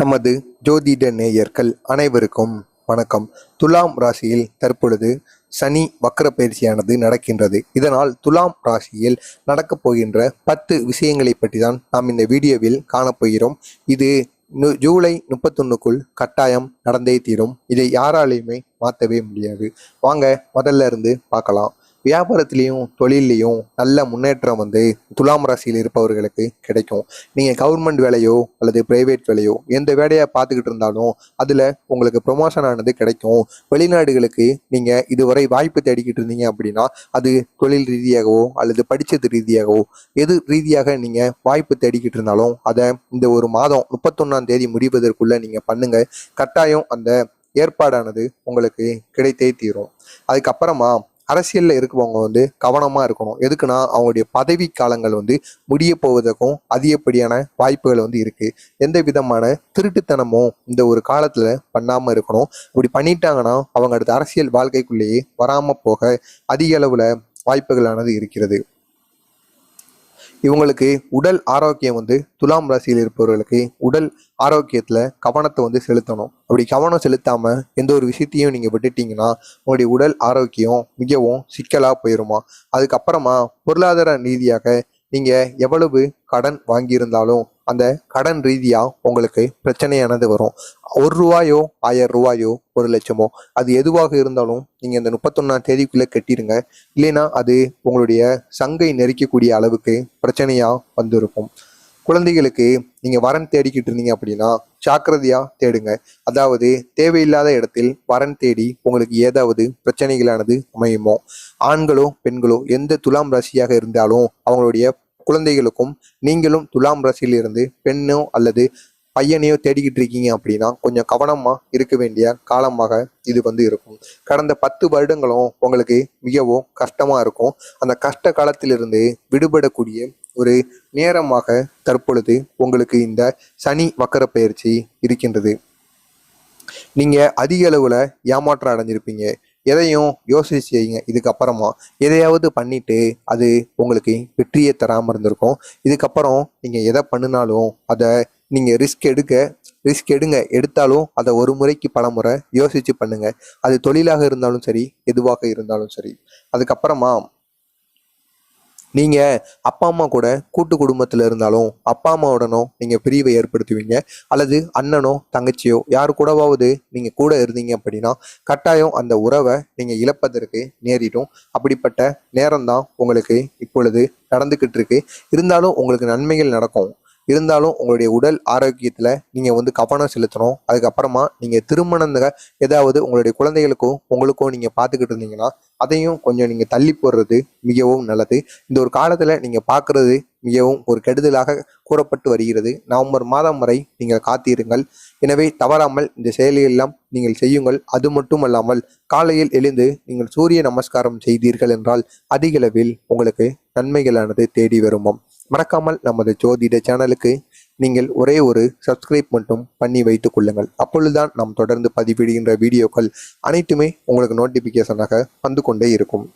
நமது ஜோதிட நேயர்கள் அனைவருக்கும் வணக்கம். துலாம் ராசியில் தற்பொழுது சனி வக்கர பயிற்சியானது நடக்கின்றது. இதனால் துலாம் ராசியில் நடக்கப் போகின்ற பத்து விஷயங்களை பற்றி தான் நாம் இந்த வீடியோவில் காணப்போகிறோம் இது நு- ஜூலை முப்பத்தொன்னுக்குள் கட்டாயம் நடந்தே தீரும். இதை யாராலையுமே மாற்றவே முடியாது. வாங்க முதல்ல இருந்து பார்க்கலாம். வியாபாரத்திலையும் தொழிலையும் நல்ல முன்னேற்றம் வந்து துலாம் ராசியில் இருப்பவர்களுக்கு கிடைக்கும். நீங்கள் கவர்மெண்ட் வேலையோ அல்லது பிரைவேட் வேலையோ எந்த வேலையை பார்த்துக்கிட்டு இருந்தாலும் அதில் உங்களுக்கு ப்ரொமோஷன் ஆனது கிடைக்கும். வெளிநாடுகளுக்கு நீங்கள் இதுவரை வாய்ப்பு தேடிக்கிட்டு இருந்தீங்க அப்படின்னா அது தொழில் ரீதியாகவோ அல்லது படித்தது ரீதியாகவோ எது ரீதியாக நீங்கள் வாய்ப்பு தேடிக்கிட்டு இருந்தாலும் அதை இந்த ஒரு மாதம் முப்பத்தொன்னாம் தேதி முடிவதற்குள்ளே நீங்கள் பண்ணுங்கள் கட்டாயம் அந்த ஏற்பாடானது உங்களுக்கு கிடைத்தே தீரும். அதுக்கப்புறமா அரசியலில் இருக்கவங்க வந்து கவனமாக இருக்கணும். எதுக்குன்னா அவங்களுடைய பதவி காலங்கள் வந்து முடிய போவதற்கும் அதிகப்படியான வாய்ப்புகள் வந்து இருக்குது எந்த விதமான திருட்டுத்தனமும் இந்த ஒரு காலத்தில் பண்ணாமல் இருக்கணும். இப்படி பண்ணிட்டாங்கன்னா அவங்க அடுத்த அரசியல் வாழ்க்கைக்குள்ளேயே வராமல் போக அதிக அளவில் வாய்ப்புகளானது இருக்கிறது. இவங்களுக்கு உடல் ஆரோக்கியம் வந்து துலாம் ராசியில் இருப்பவர்களுக்கு உடல் ஆரோக்கியத்தில் கவனத்தை வந்து செலுத்தணும். அப்படி கவனம் செலுத்தாமல் எந்த ஒரு விஷயத்தையும் நீங்கள் விட்டுட்டீங்கன்னா உங்களுடைய உடல் ஆரோக்கியம் மிகவும் சிக்கலாக போயிருமா? அதுக்கப்புறமா பொருளாதார ரீதியாக நீங்கள் எவ்வளவு கடன் வாங்கியிருந்தாலும் அந்த கடன் ரீதியாக உங்களுக்கு பிரச்சனையானது வரும். ஒரு ரூபாயோ ஆயிரம் ரூபாயோ ஒரு லட்சமோ அது எதுவாக இருந்தாலும் நீங்கள் இந்த முப்பத்தொன்னாம் தேதிக்குள்ளே கட்டிடுங்க. இல்லைன்னா அது உங்களுடைய சங்கை நெரிக்கக்கூடிய அளவுக்கு பிரச்சனையாக வந்திருக்கும். குழந்தைகளுக்கு நீங்கள் வரன் தேடிக்கிட்டு இருந்தீங்க அப்படின்னா ஜாக்கிரதையாக தேடுங்க. அதாவது தேவையில்லாத இடத்தில் வரன் தேடி உங்களுக்கு ஏதாவது பிரச்சனைகளானது அமையுமோ? ஆண்களோ பெண்களோ எந்த துலாம் ராசியாக இருந்தாலும் அவங்களுடைய குழந்தைகளுக்கும் நீங்களும் துலாம் ராசியிலிருந்து பெண்ணோ அல்லது பையனையோ தேடிக்கிட்டு இருக்கீங்க அப்படின்னா கொஞ்சம் கவனமாக இருக்க வேண்டிய காலமாக இது வந்து இருக்கும். கடந்த பத்து வருடங்களும் உங்களுக்கு மிகவும் கஷ்டமாக இருக்கும். அந்த கஷ்ட காலத்திலிருந்து விடுபடக்கூடிய ஒரு நேரமாக தற்பொழுது உங்களுக்கு இந்த சனி வக்கர பயிற்சி இருக்கின்றது. நீங்கள் அதிக அளவில் ஏமாற்றம் அடைஞ்சிருப்பீங்க. எதையும் யோசிச்சு செய்யுங்க. இதுக்கப்புறமா எதையாவது பண்ணிட்டு அது உங்களுக்கு வெற்றியை தராமல் இருந்திருக்கும். இதுக்கப்புறம் நீங்கள் எதை பண்ணினாலும் அதை நீங்கள் ரிஸ்க் எடுக்க ரிஸ்க் எடுங்க. எடுத்தாலும் அதை ஒரு முறைக்கு பல முறை யோசித்து பண்ணுங்கள் அது தொழிலாக இருந்தாலும் சரி எதுவாக இருந்தாலும் சரி. அதுக்கப்புறமா நீங்கள் அப்பா அம்மா கூட கூட்டு குடும்பத்தில் இருந்தாலும் அப்பா அம்மாவுடனோ நீங்கள் பிரிவை ஏற்படுத்துவீங்க. அல்லது அண்ணனோ தங்கச்சியோ யார் கூடவாவது நீங்கள் கூட இருந்தீங்க அப்படின்னா கட்டாயம் அந்த உறவை நீங்கள் இழப்பதற்கு நேரிடும். அப்படிப்பட்ட நேரம்தான் உங்களுக்கு இப்பொழுது நடந்துக்கிட்டு இருக்கு. இருந்தாலும் உங்களுக்கு நன்மைகள் நடக்கும். இருந்தாலும் உங்களுடைய உடல் ஆரோக்கியத்தில் நீங்கள் வந்து கவனம் செலுத்தணும். அதுக்கப்புறமா நீங்கள் திருமணம் ஏதாவது உங்களுடைய குழந்தைகளுக்கும் உங்களுக்கோ நீங்கள் பார்த்துக்கிட்டு இருந்தீங்கன்னா அதையும் கொஞ்சம் நீங்கள் தள்ளி போடுறது மிகவும் நல்லது. இந்த ஒரு காலத்தில் நீங்கள் பார்க்குறது மிகவும் ஒரு கெடுதலாக கூறப்பட்டு வருகிறது. நவம்பர் மாதம் வரை நீங்கள் காத்திருங்கள். எனவே தவறாமல் இந்த செயலையெல்லாம் நீங்கள் செய்யுங்கள். அது மட்டுமல்லாமல் காலையில் எழுந்து நீங்கள் சூரிய நமஸ்காரம் செய்தீர்கள் என்றால் அதிகளவில் உங்களுக்கு நன்மைகளானது தேடி வருமாம். மறக்காமல் நமது ஜோதிட சேனலுக்கு நீங்கள் ஒரே ஒரு சப்ஸ்கிரைப் மட்டும் பண்ணி வைத்துக் கொள்ளுங்கள். அப்பொழுதுதான் நாம் தொடர்ந்து பதிவிடுகின்ற வீடியோக்கள் அனைத்துமே உங்களுக்கு நோட்டிபிகேஷனாக வந்து கொண்டே இருக்கும்.